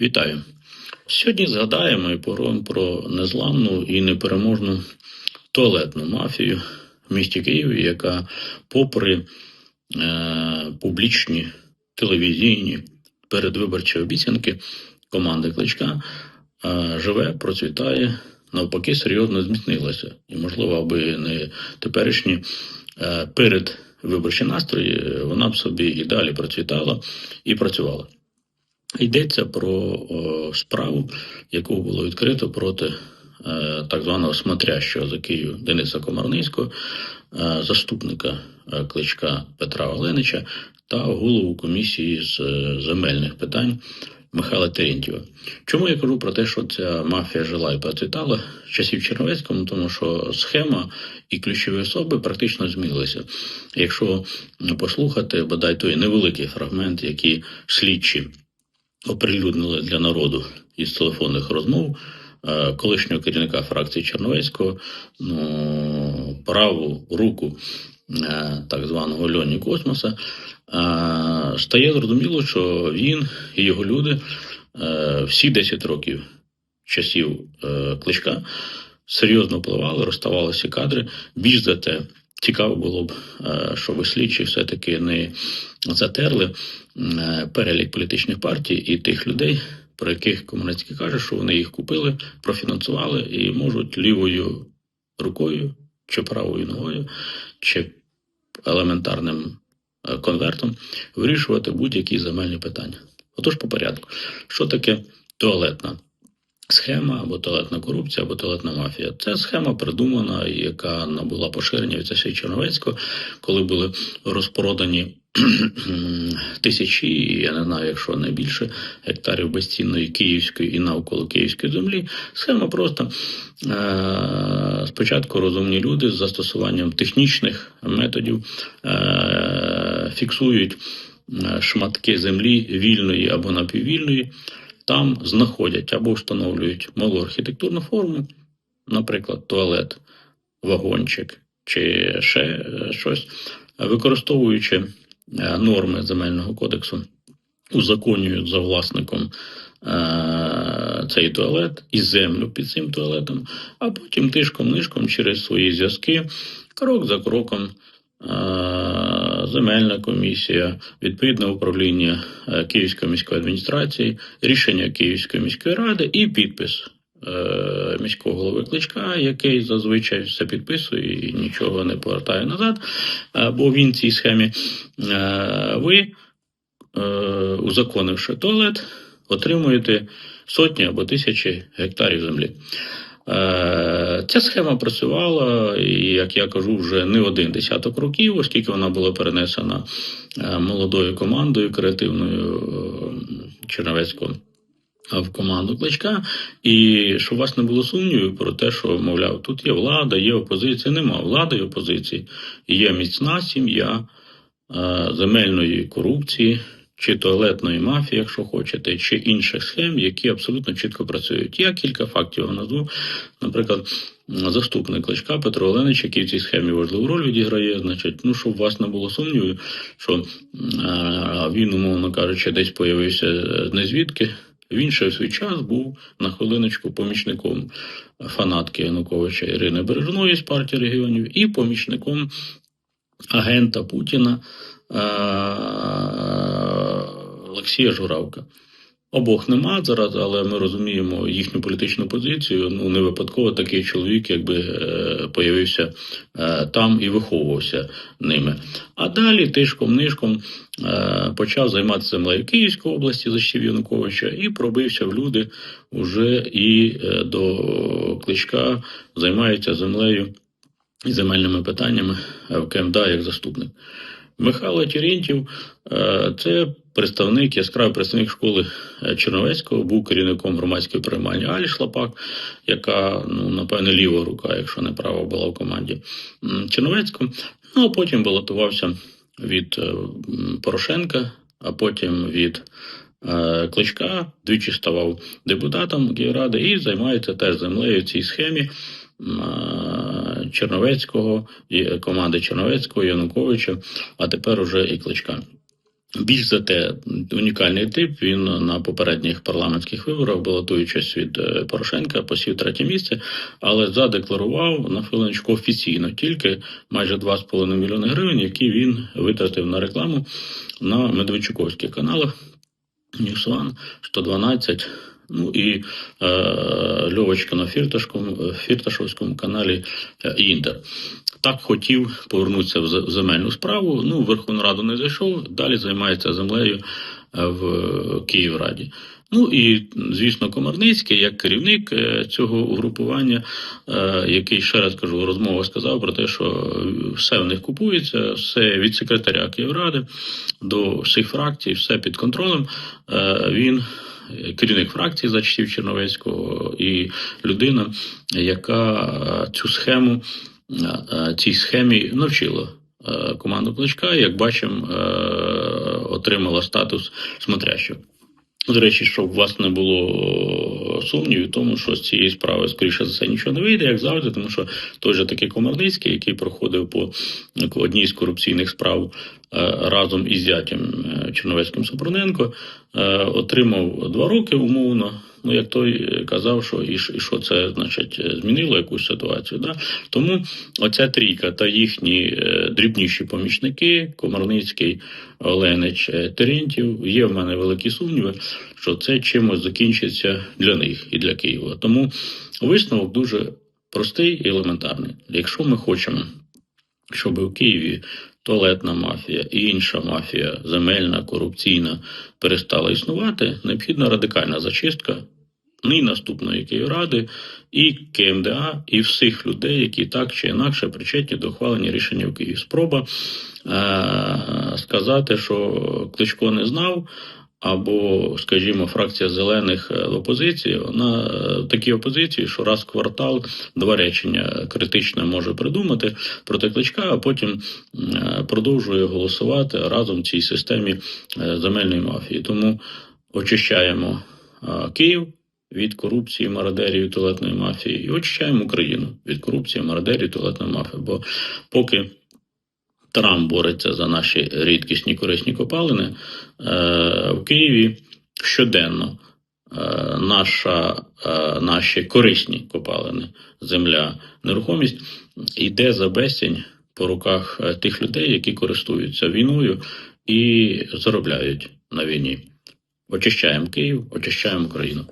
Вітаю! Сьогодні згадаємо і поговоримо про незламну і непереможну туалетну мафію в місті Києві, яка, попри е, публічні телевізійні передвиборчі обіцянки команди Кличка, е, живе, процвітає, навпаки, серйозно зміцнилася. І, можливо, аби не теперішні е, передвиборчі настрої, е, вона б собі і далі процвітала і працювала. Йдеться про справу, яку було відкрито проти е, так званого смотрящого за Київ Дениса Комарницького, е, заступника е, кличка Петра Оленича та голову комісії з земельних питань Михайла Терентьєва. Чому я кажу про те, що ця мафія жила і процвітала з часів Черновецького? Тому що схема і ключові особи практично змінилися. Якщо послухати бодай той невеликий фрагмент, який слідчі оприлюднили для народу із телефонних розмов е, колишнього керівника фракції Черновецького, ну, праву руку е, так званого Льоні Космоса, е, стає зрозуміло, що він і його люди е, всі 10 років часів е, кличка серйозно впливали, розставалися кадри. Більш за те, цікаво було б, е, щоб слідчі все-таки не затерли е, перелік політичних партій і тих людей, про яких Комунецький каже, що вони їх купили, профінансували і можуть лівою рукою чи правою ногою, чи елементарним е, конвертом вирішувати будь-які земельні питання. Отож, по порядку, що таке туалетна? Схема або туалетна корупція, або туалетна мафія. Це схема придумана, яка набула поширення від часів Черновецького, коли були розпродані тисячі, я не знаю, якщо не більше гектарів безцінної київської і навколо київської землі. Схема просто е- спочатку розумні люди з застосуванням технічних методів е- фіксують е, шматки землі вільної або напіввільної. Там знаходять або встановлюють малу архітектурну форму, наприклад, туалет, вагончик чи ще е, щось, використовуючи е, норми земельного кодексу, узаконюють за власником е, цей туалет і землю під цим туалетом, а потім тишком-нишком через свої зв'язки, крок за кроком. Земельна комісія, відповідне управління е, Київської міської адміністрації, рішення Київської міської ради і підпис е, міського голови кличка, який зазвичай все підписує і нічого не повертає назад. Е, бо він цій схемі ви, узаконивши туалет, отримуєте сотні або тисячі гектарів землі. Ця схема працювала, як я кажу, вже не один десяток років, оскільки вона була перенесена молодою командою креативною Черновецького в команду кличка. І щоб вас не було сумнівів про те, що, мовляв, тут є влада, є опозиція, нема влади і опозиції. Є міцна сім'я земельної корупції чи туалетної мафії, якщо хочете, чи інших схем, які абсолютно чітко працюють. Я кілька фактів назву. Наприклад, заступник кличка Петро Оленич, який в цій схемі важливу роль відіграє, значить, ну щоб вас не було сумнівів, що а, він, умовно кажучи, десь появився не звідки. Він ще в свій час був на хвилиночку помічником фанатки Януковича Ірини Бережної з партії регіонів і помічником агента Путіна Олексія Журавка. Обох нема зараз, але ми розуміємо їхню політичну позицію. Ну не випадково такий чоловік, якби е, появився е, там і виховувався ними. А далі тишком нишком е, почав займатися землею Київської області за Януковича і пробився в люди уже і до кличка займається землею і земельними питаннями в КМДА як заступник. Михайло Терентів е, це представник, яскравий представник школи е, Черновецького, був керівником громадської приймальні Алі Шлапак, яка, ну, напевне, ліва рука, якщо не права, була в команді Черновецького. Ну, а потім балотувався від е, Порошенка, а потім від Кличка, двічі ставав депутатом Київради і займається теж землею в цій схемі. Черновецького, і команди Черновецького, Януковича, а тепер уже і Кличка. Більш за те, унікальний тип. Він на попередніх парламентських виборах, балотуючись від е, Порошенка, посів третє місце, але задекларував на хвилиночку офіційно тільки майже 2,5 мільйони гривень, які він витратив на рекламу на Медведчуковських каналах. Ньюсван, 112, ну і е, Льовочка на Фірташкому, Фірташовському каналі е, Інтер. Так хотів повернутися в земельну справу. Ну, в Верховну Раду не зайшов, далі займається землею е, в Київраді. Ну і звісно, Комарницький, як керівник е, цього угрупування, е, який ще раз кажу, розмова сказав про те, що все в них купується, все від секретаря Київради до всіх фракцій, все під контролем. Е, Він е, керівник фракції за часів Черновецького і людина, яка е, цю схему е, е, цій схемі навчила команду Кличка, як бачимо, отримала статус смотрящого. До речі, щоб у вас не було сумнівів, тому що з цієї справи, скоріше за все, нічого не вийде, як завжди, тому що той же такий Комарницький, який проходив по одній з корупційних справ е, разом із зятям е, Черновецьким Супруненко, е, отримав два роки умовно. Ну, як той казав, що і, що це значить змінило якусь ситуацію. Да? Тому оця трійка та їхні е, дрібніші помічники, Комарницький, Оленич, е, Терентів, є в мене великі сумніви, що це чимось закінчиться для них і для Києва. Тому висновок дуже простий і елементарний. Якщо ми хочемо, щоб у Києві туалетна мафія і інша мафія, земельна, корупційна, перестала існувати, необхідна радикальна зачистка ні наступної Київради, і КМДА, і всіх людей, які так чи інакше причетні до ухвалення рішення в Києві. Спроба е- сказати, що Кличко не знав. Або, скажімо, фракція зелених е, в опозиції, вона е, в такій опозиції, що раз в квартал два речення критичне може придумати проти кличка, а потім е, продовжує голосувати разом в цій системі е, земельної мафії. Тому очищаємо е, Київ від корупції, мародерів туалетної мафії, і очищаємо Україну від корупції, мародерів туалетної мафії. Бо поки Трамп бореться за наші рідкісні корисні копалини, е, в Києві щоденно е, наша, е, наші корисні копалини, земля, нерухомість йде за безцінь по руках тих людей, які користуються війною і заробляють на війні. Очищаємо Київ, очищаємо Україну.